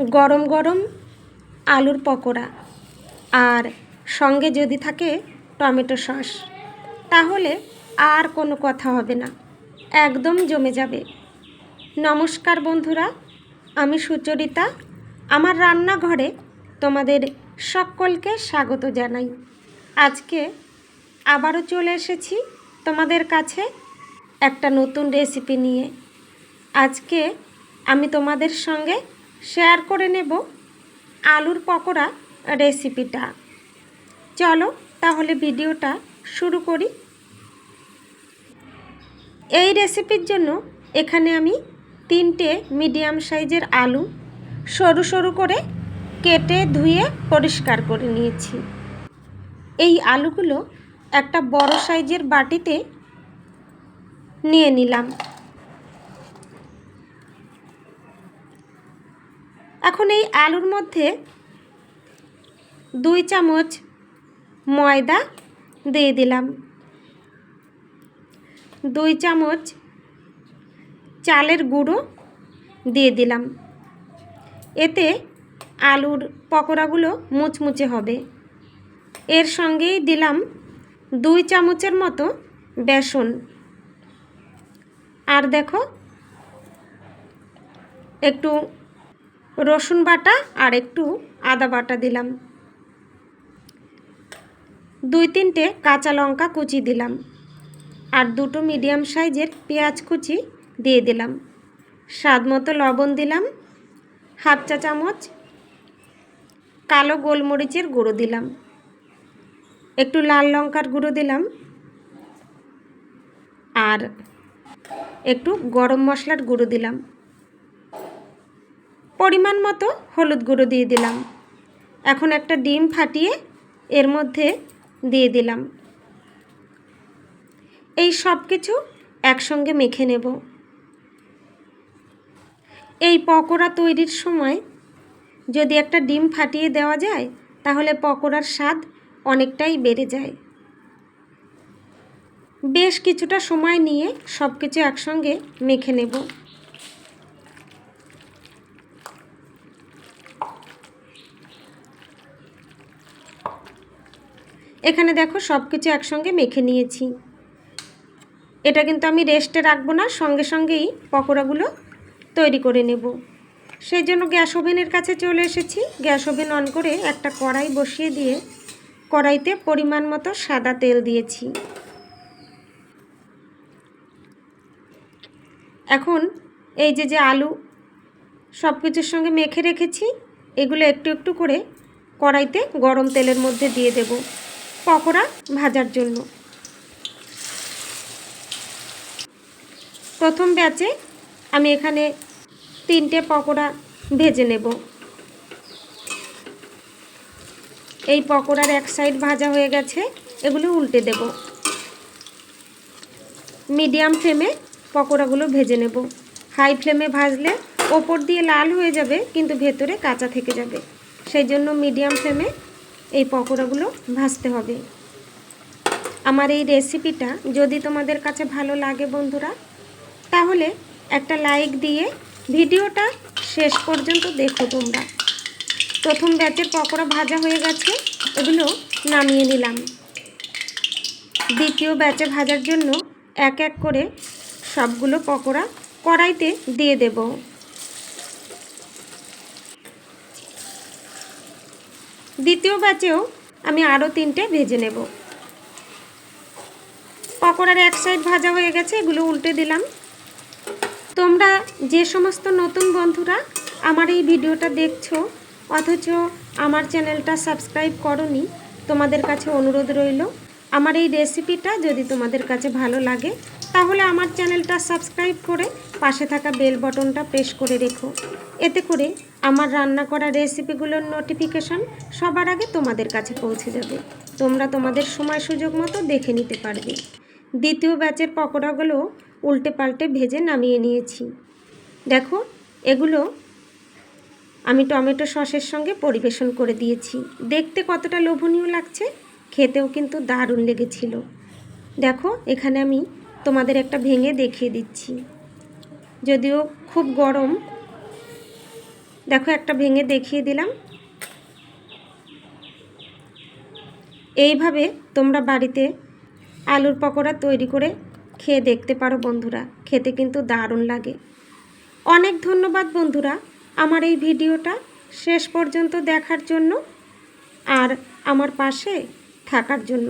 গরম গরম আলুর পকোড়া। আর সঙ্গে যদি থাকে টমেটো সস। তাহলে আর কোনো কথা হবে না। একদম জমে যাবে। নমস্কার বন্ধুরা, আমি সুচরিতা। আমার রান্নাঘরে তোমাদের সকলকে স্বাগত জানাই। আজকে আবারও চলে এসেছি তোমাদের কাছে একটা নতুন রেসিপি নিয়ে। আজকে আমি তোমাদের সঙ্গে শেয়ার করে নেব আলুর পকোড়া রেসিপিটা। চলো তাহলে ভিডিওটা শুরু করি। এই রেসিপির জন্য এখানে আমি তিনটে মিডিয়াম সাইজের আলু সরু সরু করে কেটে ধুয়ে পরিষ্কার করে নিয়েছি। এই আলুগুলো একটা বড় সাইজের বাটিতে নিয়ে নিলাম। এখন এই আলুর মধ্যে দুই চামচ ময়দা দিয়ে দিলাম। দুই চামচ চালের গুঁড়ো দিয়ে দিলাম। এতে আলুর পকোড়াগুলো মুচমুচে হবে। এর সঙ্গেই দিলাম দুই চামচের মতো বেসন। আর দেখো, একটু রসুন বাটা আর একটু আদা বাটা দিলাম। দুই তিনটে কাঁচা লঙ্কা কুচি দিলাম আর দুটো মিডিয়াম সাইজের পেঁয়াজ কুচি দিয়ে দিলাম। স্বাদ মতো লবণ দিলাম, হাফ চা চামচ কালো গোলমরিচের গুঁড়ো দিলাম, একটু লাল লঙ্কার গুঁড়ো দিলাম আর একটু গরম মশলার গুঁড়ো দিলাম। পরিমাণ মতো হলুদ গুঁড়ো দিয়ে দিলাম। এখন একটা ডিম ফাটিয়ে এর মধ্যে দিয়ে দিলাম। এই সব কিছু একসঙ্গে মেখে নেব। এই পকোড়া তৈরির সময় যদি একটা ডিম ফাটিয়ে দেওয়া যায়, তাহলে পকোড়ার স্বাদ অনেকটাই বেড়ে যায়। বেশ কিছুটা সময় নিয়ে সব কিছু একসঙ্গে মেখে নেব। এখানে দেখো সব কিছু একসঙ্গে মেখে নিয়েছি। এটা কিন্তু আমি রেস্টে রাখব না, সঙ্গে সঙ্গেই পকোড়াগুলো তৈরি করে নেব। সেই জন্য গ্যাস ওভেনের কাছে চলে এসেছি। গ্যাস ওভেন অন করে একটা কড়াই বসিয়ে দিয়ে কড়াইতে পরিমাণ মতো সাদা তেল দিয়েছি। এখন এই যে যে আলু সব কিছুর সঙ্গে মেখে রেখেছি, এগুলো একটু একটু করে কড়াইতে গরম তেলের মধ্যে দিয়ে দেব। পকোড়া ভাজার জন্য। প্রথম ব্যাচে আমি এখানে তিনটে পকোড়া ভেজে নেব। এই পকোড়ার এক সাইড ভাজা হয়ে গেছে, এগুলো উল্টে দেব। মিডিয়াম ফ্লেমে পকোড়াগুলো ভেজে নেব। হাই ফ্লেমে ভাজলে ওপর দিয়ে লাল হয়ে যাবে, কিন্তু ভেতরে কাঁচা থেকে যাবে। সেই জন্য মিডিয়াম ফ্লেমে এই পকোড়াগুলো ভাজতে হবে। আমার এই রেসিপিটা যদি তোমাদের কাছে ভালো লাগে বন্ধুরা, তাহলে একটা লাইক দিয়ে ভিডিওটা শেষ পর্যন্ত দেখো তোমরা। প্রথম ব্যাচের পকোড়া ভাজা হয়ে গেছে, এগুলো নামিয়ে নিলাম। দ্বিতীয় ব্যাচে ভাজার জন্য এক এক করে সবগুলো পকোড়া কড়াইতে দিয়ে দেব। দ্বিতীয় ব্যাচেও আমি আরও তিনটে ভেজে নেব। পকোড়ার এক সাইড ভাজা হয়ে গেছে, এগুলো উল্টে দিলাম। তোমরা যে সমস্ত নতুন বন্ধুরা আমার এই ভিডিওটা দেখছ, অথচ আমার চ্যানেলটা সাবস্ক্রাইব করনি, তোমাদের কাছে অনুরোধ রইল, আমার এই রেসিপিটা যদি তোমাদের কাছে ভালো লাগে, তাহলে আমার চ্যানেলটা সাবস্ক্রাইব করে পাশে থাকা বেল বটনটা প্রেস করে রেখো। এতে করে আমার রান্না করা রেসিপিগুলোর নোটিফিকেশান সবার আগে তোমাদের কাছে পৌঁছে যাবে। তোমরা তোমাদের সময় সুযোগ মতো দেখে নিতে পারবে। দ্বিতীয় ব্যাচের পকোড়াগুলো উল্টে পাল্টে ভেজে নামিয়ে নিয়েছি। দেখো, এগুলো আমি টমেটো সসের সঙ্গে পরিবেশন করে দিয়েছি। দেখতে কতটা লোভনীয় লাগছে, খেতেও কিন্তু দারুণ লেগেছিল। দেখো, এখানে আমি তোমাদের একটা ভেঙে দেখিয়ে দিচ্ছি। যদিও খুব গরম দেখো, একটা ভেঙে দেখিয়ে দিলাম। এইভাবে তোমরা বাড়িতে আলুর পকোড়া তৈরি করে খেয়ে দেখতে পারো বন্ধুরা। খেতে কিন্তু দারুণ লাগে। অনেক ধন্যবাদ বন্ধুরা আমার এই ভিডিওটা। শেষ পর্যন্ত দেখার জন্য আর আমার পাশে থাকার জন্য।